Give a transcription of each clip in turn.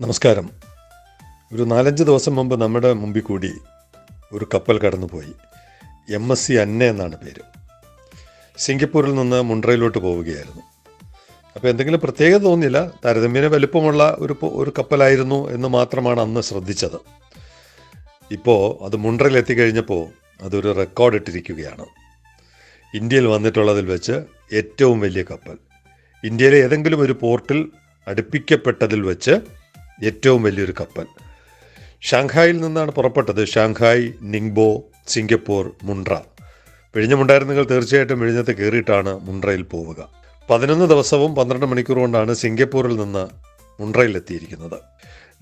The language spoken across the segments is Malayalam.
നമസ്കാരം. ഒരു നാലഞ്ച് ദിവസം മുമ്പ് നമ്മുടെ മുമ്പിൽ കൂടി ഒരു കപ്പൽ കടന്നുപോയി. എം എസ് സി അന്ന എന്നാണ് പേര്. സിംഗപ്പൂരിൽ നിന്ന് മുണ്ട്രയിലോട്ട് പോവുകയായിരുന്നു. അപ്പോൾ എന്തെങ്കിലും പ്രത്യേകത തോന്നിയില്ല. താരതമ്യേന വലുപ്പമുള്ള ഒരു ഒരു കപ്പലായിരുന്നു എന്ന് മാത്രമാണ് അന്ന് ശ്രദ്ധിച്ചത്. ഇപ്പോൾ അത് മുണ്ട്രയിൽ എത്തിക്കഴിഞ്ഞപ്പോൾ അതൊരു റെക്കോർഡ് ഇട്ടിരിക്കുകയാണ്. ഇന്ത്യയിൽ വന്നിട്ടുള്ളതിൽ വെച്ച് ഏറ്റവും വലിയ കപ്പൽ. ഇന്ത്യയിലെ ഏതെങ്കിലും ഒരു പോർട്ടിൽ അടുപ്പിക്കപ്പെട്ടതിൽ വെച്ച് ഏറ്റവും വലിയൊരു കപ്പൽ. ഷാങ്ഹായിൽ നിന്നാണ് പുറപ്പെട്ടത് ഷാങ്ഹായ് നിങ്ബോ സിംഗപ്പൂർ മുണ്ട്ര. വിഴിഞ്ഞമുണ്ടായിരുന്നെങ്കിൽ തീർച്ചയായിട്ടും വിഴിഞ്ഞത്ത് കയറിയിട്ടാണ് മുണ്ട്രയിൽ പോവുക. പതിനൊന്ന് ദിവസവും പന്ത്രണ്ട് മണിക്കൂർ കൊണ്ടാണ് സിംഗപ്പൂരിൽ നിന്ന് മുണ്ട്രയിൽ എത്തിയിരിക്കുന്നത്.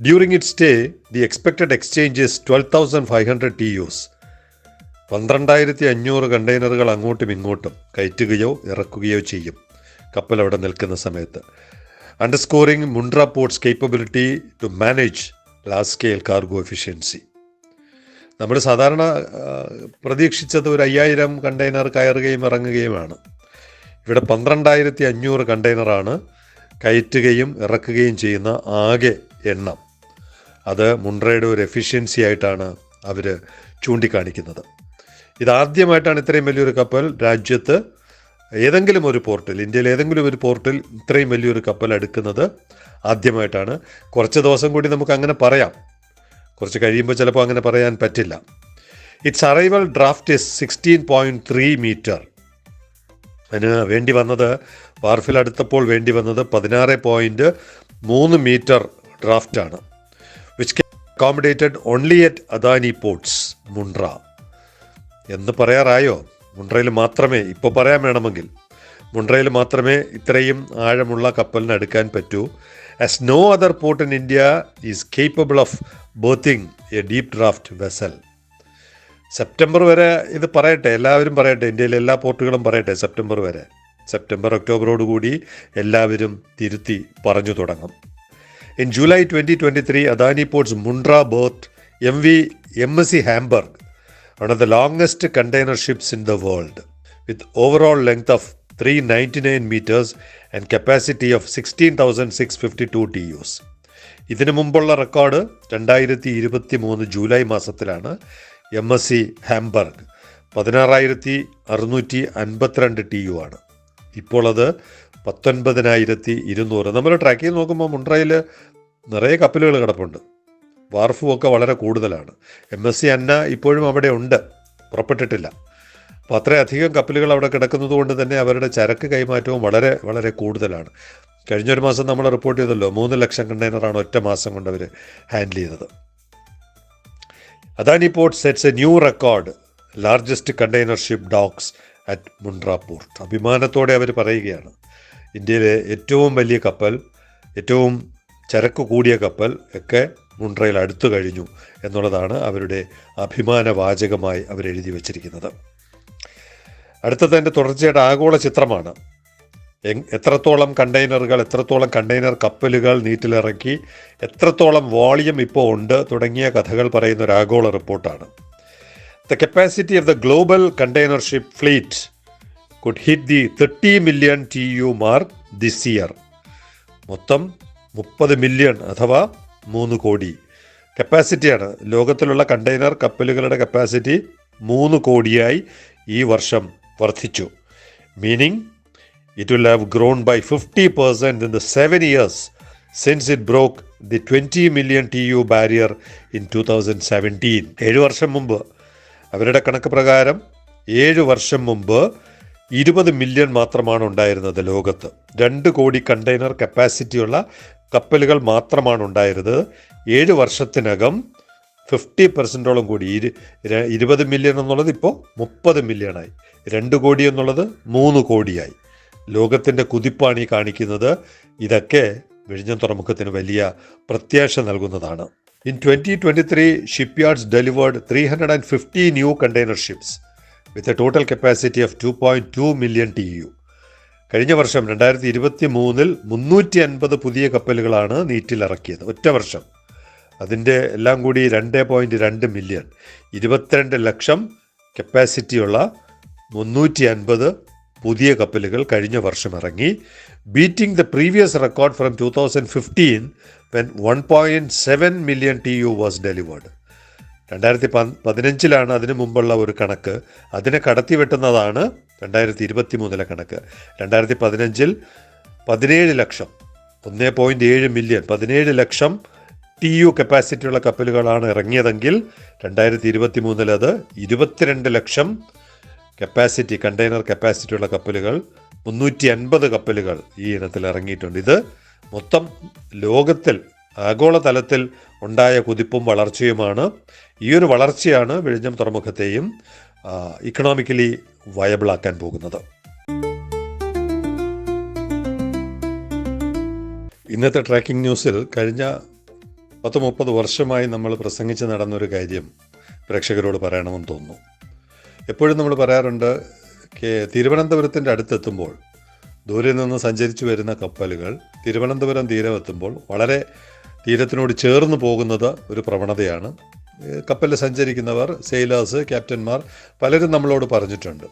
During it stay the expected exchanges twelve thousand five hundred TEUs പന്ത്രണ്ടായിരത്തി അഞ്ഞൂറ് കണ്ടെയ്നറുകൾ അങ്ങോട്ടും ഇങ്ങോട്ടും കയറ്റുകയോ ഇറക്കുകയോ ചെയ്യും. കപ്പൽ അവിടെ നിൽക്കുന്ന സമയത്ത്. Underscoring Mundra ports capability to manage large scale cargo efficiency നമ്മൾ സാധാരണ പ്രതീക്ഷിച്ചത് ഒരു അയ്യായിരം കണ്ടെയ്നർ കയറുകയും ഇറങ്ങുകയുമാണ്. ഇവിടെ പന്ത്രണ്ടായിരത്തി അഞ്ഞൂറ് കണ്ടെയ്നറാണ് കയറ്റുകയും ഇറക്കുകയും ചെയ്യുന്ന ആകെ എണ്ണം. അത് മുണ്ട്രയുടെ ഒരു എഫിഷ്യൻസി ആയിട്ടാണ് അവർ ചൂണ്ടിക്കാണിക്കുന്നത്. ഇതാദ്യമായിട്ടാണ് ഇത്രയും വലിയൊരു കപ്പൽ രാജ്യത്ത് ഏതെങ്കിലും ഒരു പോർട്ടിൽ ഇന്ത്യയിൽ ഏതെങ്കിലും ഒരു പോർട്ടിൽ ഇത്രയും വലിയൊരു കപ്പൽ അടുക്കുന്നത് ആദ്യമായിട്ടാണ്. കുറച്ച് ദിവസം കൂടി നമുക്ക് അങ്ങനെ പറയാം. കുറച്ച് കഴിയുമ്പോൾ ചിലപ്പോൾ അങ്ങനെ പറയാൻ പറ്റില്ല. Its arrival draft is sixteen point three meter അതിന് വേണ്ടി വന്നത് വാർഫിൽ അടുത്തപ്പോൾ വേണ്ടി വന്നത് പതിനാറ് പോയിന്റ് മൂന്ന് metre ഡ്രാഫ്റ്റാണ് which accommodated only at Adani ports Mundra എന്ന് പറയാറായോ? മുണ്ട്രയിൽ മാത്രമേ ഇപ്പോൾ പറയാൻ വേണമെങ്കിൽ മുണ്ട്രയിൽ മാത്രമേ ഇത്രയും ആഴമുള്ള കപ്പലിന് അടുക്കാൻ പറ്റൂ. As no other port in India is capable of berthing a deep draft vessel September വരെ ഇത് പറയട്ടെ എല്ലാവരും പറയട്ടെ ഇന്ത്യയിലെ എല്ലാ പോർട്ടുകളും പറയട്ടെ സെപ്റ്റംബർ വരെ. സെപ്റ്റംബർ ഒക്ടോബറോട് കൂടി എല്ലാവരും തിരുത്തി പറഞ്ഞു തുടങ്ങും. In July twenty twenty three Adani ports Mundra berth M V M S C Hamburg one of the longest container ships in the world, with overall length of 399 meters and capacity of 16,652 TUs. ഇതിനു മുമ്പുള്ള റെക്കോർഡ് രണ്ടായിരത്തി ഇരുപത്തി മൂന്ന് ജൂലൈ മാസത്തിലാണ് എം എസ് സി ഹാംബർഗ് പതിനാറായിരത്തി അറുന്നൂറ്റി അൻപത്തിരണ്ട് ടി യു ആണ്. ഇപ്പോൾ അത് പത്തൊൻപതിനായിരത്തി ഇരുന്നൂറ്. നമ്മൾ ട്രാക്ക് ചെയ്ത് നോക്കുമ്പോൾ മുണ്ട്രയിൽ നിറയെ കപ്പലുകൾ കിടപ്പുണ്ട്. വാർഫും ഒക്കെ വളരെ കൂടുതലാണ്. എം എസ് സി അന്ന ഇപ്പോഴും അവിടെ ഉണ്ട്. പുറപ്പെട്ടിട്ടില്ല. അപ്പോൾ അത്രയധികം കപ്പലുകൾ അവിടെ കിടക്കുന്നത് കൊണ്ട് തന്നെ അവരുടെ ചരക്ക് കൈമാറ്റവും വളരെ വളരെ കൂടുതലാണ്. കഴിഞ്ഞൊരു മാസം നമ്മൾ റിപ്പോർട്ട് ചെയ്തല്ലോ മൂന്ന് ലക്ഷം കണ്ടെയ്നറാണ് ഒറ്റ മാസം കൊണ്ട് അവർ ഹാൻഡിൽ ചെയ്തത്. Adani port sets a new record largest container ship docks at Mundra port അഭിമാനത്തോടെ അവർ പറയുകയാണ്. ഇന്ത്യയിലെ ഏറ്റവും വലിയ കപ്പൽ ഏറ്റവും ചരക്ക് കൂടിയ കപ്പൽ ഒക്കെ മുണ്ട്രയിൽ അടുത്തു കഴിഞ്ഞു എന്നുള്ളതാണ് അവരുടെ അഭിമാന വാചകമായി അവരെഴുതി വച്ചിരിക്കുന്നത്. അടുത്തത് എന്റെ തുടർച്ചയുടെ ആഗോള ചിത്രമാണ്. എത്രത്തോളം കണ്ടെയ്നറുകൾ എത്രത്തോളം കണ്ടെയ്നർ കപ്പലുകൾ നീറ്റിലിറക്കി എത്രത്തോളം വോളിയം ഇപ്പോൾ ഉണ്ട് തുടങ്ങിയ കഥകൾ പറയുന്ന ഒരു ആഗോള റിപ്പോർട്ടാണ്. The capacity of the global containership fleet could hit the thirty million T U mark this year മൊത്തം മുപ്പത് മില്യൺ അഥവാ മൂന്ന് കോടി. കപ്പാസിറ്റിയാണ്. ലോകത്തിലുള്ള കണ്ടെയ്നർ കപ്പലുകളുടെ കപ്പാസിറ്റി മൂന്ന് കോടിയായി ഈ വർഷം വർദ്ധിച്ചു. Meaning it will have grown by fifty percent in the seven years since it broke the twenty million T U barrier in two thousand seventeen ഏഴ് വർഷം മുമ്പ്. അവരുടെ കണക്ക് പ്രകാരം ഏഴ് വർഷം മുമ്പ് ഇരുപത് മില്യൺ മാത്രമാണ് ഉണ്ടായിരുന്നത് ലോകത്ത്. രണ്ട് കോടി കണ്ടെയ്നർ കപ്പാസിറ്റിയുള്ള കപ്പലുകൾ മാത്രമാണ് ഉണ്ടായിരുന്നത് ഏഴ് വർഷത്തിനകം ഫിഫ്റ്റി പെർസെന്റോളം കൂടി ഇരുപത് മില്യൺ എന്നുള്ളത് ഇപ്പോൾ മുപ്പത് മില്യണായി. രണ്ട് കോടി എന്നുള്ളത് മൂന്ന് കോടിയായി. ലോകത്തിന്റെ കുതിപ്പാണ് ഈ കാണിക്കുന്നത്. ഇതൊക്കെ വിഴിഞ്ഞം തുറമുഖത്തിന് വലിയ പ്രത്യാശ നൽകുന്നതാണ്. In twenty twenty three shipyards delivered three hundred and fifty new container ships with a total capacity of two point two million T U കഴിഞ്ഞ വർഷം രണ്ടായിരത്തി ഇരുപത്തി മൂന്നിൽ മുന്നൂറ്റി അൻപത് പുതിയ കപ്പലുകളാണ് നീറ്റിലിറക്കിയത്. ഒറ്റ വർഷം. അതിന്റെ എല്ലാം കൂടി രണ്ട് പോയിന്റ് രണ്ട് മില്യൺ. ഇരുപത്തിരണ്ട് ലക്ഷം കപ്പാസിറ്റിയുള്ള മുന്നൂറ്റി അൻപത് പുതിയ കപ്പലുകൾ കഴിഞ്ഞ വർഷം ഇറങ്ങി. Beating the previous record from two thousand fifteen when one point seven million T U was delivered. രണ്ടായിരത്തി പതിനഞ്ചിലാണ് അതിനു മുമ്പുള്ള ഒരു കണക്ക്. അതിനെ കടത്തി വെട്ടുന്നതാണ് രണ്ടായിരത്തി ഇരുപത്തി മൂന്നിലെ കണക്ക്. രണ്ടായിരത്തി പതിനഞ്ചിൽ പതിനേഴ് ലക്ഷം ഒന്ന് പോയിന്റ് ഏഴ് മില്യൺ പതിനേഴ് ലക്ഷം ടി യു കപ്പാസിറ്റിയുള്ള കപ്പലുകളാണ് ഇറങ്ങിയതെങ്കിൽ രണ്ടായിരത്തി ഇരുപത്തി മൂന്നിൽ അത് ഇരുപത്തിരണ്ട് ലക്ഷം കപ്പാസിറ്റി കണ്ടെയ്നർ കപ്പാസിറ്റിയുള്ള കപ്പലുകൾ മുന്നൂറ്റി അൻപത് കപ്പലുകൾ ഈ ഇനത്തിൽ ഇറങ്ങിയിട്ടുണ്ട്. ഇത് മൊത്തം ലോകത്തിൽ ആഗോളതലത്തിൽ ഉണ്ടായ കുതിപ്പും വളർച്ചയുമാണ്. ഈ ഒരു വളർച്ചയാണ് വിഴിഞ്ഞം തുറമുഖത്തെയും ഇക്കണോമിക്കലി വയബിളാക്കാൻ പോകുന്നത്. ഇന്നത്തെ ട്രാക്കിംഗ് ന്യൂസിൽ കഴിഞ്ഞ പത്ത് മുപ്പത് വർഷമായി നമ്മൾ പ്രസംഗിച്ച് നടന്നൊരു കാര്യം പ്രേക്ഷകരോട് പറയണമെന്ന് തോന്നുന്നു. എപ്പോഴും നമ്മൾ പറയാറുണ്ട് തിരുവനന്തപുരത്തിന്റെ അടുത്തെത്തുമ്പോൾ ദൂരെ നിന്ന് സഞ്ചരിച്ചു വരുന്ന കപ്പലുകൾ തിരുവനന്തപുരം തീരമെത്തുമ്പോൾ വളരെ തീരത്തിനോട് ചേർന്ന് പോകുന്നത് ഒരു പ്രവണതയാണ്. കപ്പലിൽ സഞ്ചരിക്കുന്നവർ സെയിലേഴ്സ് ക്യാപ്റ്റന്മാർ പലരും നമ്മളോട് പറഞ്ഞിട്ടുണ്ട്.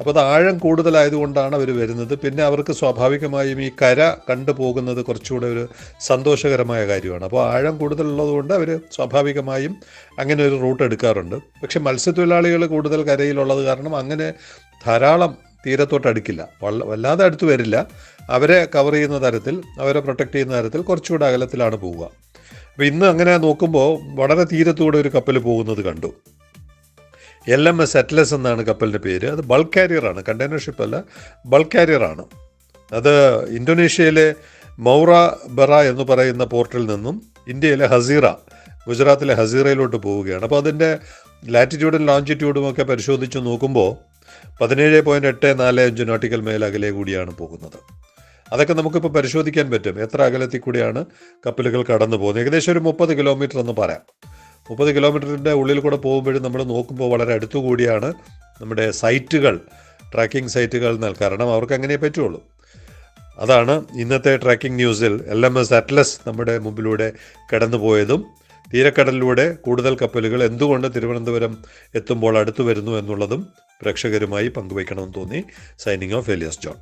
അപ്പോൾ അത് ആഴം കൂടുതലായതുകൊണ്ടാണ് അവർ വരുന്നത്. പിന്നെ അവർക്ക് സ്വാഭാവികമായും ഈ കര കണ്ടു പോകുന്നത് കുറച്ചുകൂടെ ഒരു സന്തോഷകരമായ കാര്യമാണ്. അപ്പോൾ ആഴം കൂടുതലുള്ളതുകൊണ്ട് അവർ സ്വാഭാവികമായും അങ്ങനെ ഒരു റൂട്ട് എടുക്കാറുണ്ട്. പക്ഷേ മത്സ്യത്തൊഴിലാളികൾ കൂടുതൽ കരയിലുള്ളത് കാരണം അങ്ങനെ ധാരാളം തീരത്തോട്ട് അടുക്കില്ല. വല്ലാതെ അടുത്ത് വരില്ല. അവരെ കവർ ചെയ്യുന്ന തരത്തിൽ അവരെ പ്രൊട്ടക്റ്റ് ചെയ്യുന്ന തരത്തിൽ കുറച്ചുകൂടെ അകലത്തിലാണ് പോവുക. ഇന്ന് അങ്ങനെ നോക്കുമ്പോൾ വളരെ തീരത്തൂടെ ഒരു കപ്പൽ പോകുന്നത് കണ്ടു. എൽ എം എസ് അറ്റ്ലസ് എന്നാണ് കപ്പലിന്റെ പേര്. അത് ബൾക്ക് കാരിയറാണ് കണ്ടെയ്നർ അല്ല ബൾക്ക് കാരിയറാണ്. അത് ഇന്തോനേഷ്യയിലെ മൗറ ബറ എന്ന് പറയുന്ന പോർട്ടിൽ നിന്നും ഇന്ത്യയിലെ ഹസീറ ഗുജറാത്തിലെ ഹസീറയിലോട്ട് പോവുകയാണ്. അപ്പോൾ അതിന്റെ ലാറ്റിറ്റ്യൂഡും ലോഞ്ചിറ്റ്യൂഡും ഒക്കെ പരിശോധിച്ച് നോക്കുമ്പോൾ പതിനേഴ് പോയിന്റ് എട്ട് നാല് അഞ്ച് നോട്ടിക്കൽ മേൽ അകലെ കൂടിയാണ് പോകുന്നത്. അതൊക്കെ നമുക്കിപ്പോൾ പരിശോധിക്കാൻ പറ്റും. എത്ര അകലത്തിൽ കൂടിയാണ് കപ്പലുകൾ കടന്നു പോകുന്നത്? ഏകദേശം ഒരു മുപ്പത് കിലോമീറ്റർ എന്ന് പറയാം. മുപ്പത് കിലോമീറ്ററിന്റെ ഉള്ളിൽ കൂടെ പോകുമ്പോഴും നമ്മൾ നോക്കുമ്പോൾ വളരെ അടുത്തുകൂടിയാണ് നമ്മുടെ സൈറ്റുകൾ ട്രാക്കിംഗ് സൈറ്റുകൾ എന്നാൽ കാരണം അവർക്ക് അങ്ങനെ പറ്റുള്ളൂ. അതാണ് ഇന്നത്തെ ട്രാക്കിംഗ് ന്യൂസിൽ എൽ എം എസ് അറ്റ്ലസ് നമ്മുടെ മുമ്പിലൂടെ കടന്നുപോയതും തീരക്കടലിലൂടെ കൂടുതൽ കപ്പലുകൾ എന്തുകൊണ്ട് തിരുവനന്തപുരം എത്തുമ്പോൾ അടുത്തു വരുന്നു എന്നുള്ളതും പ്രേക്ഷകരുമായി പങ്കുവയ്ക്കണമെന്ന് തോന്നി. Signing off Elias John.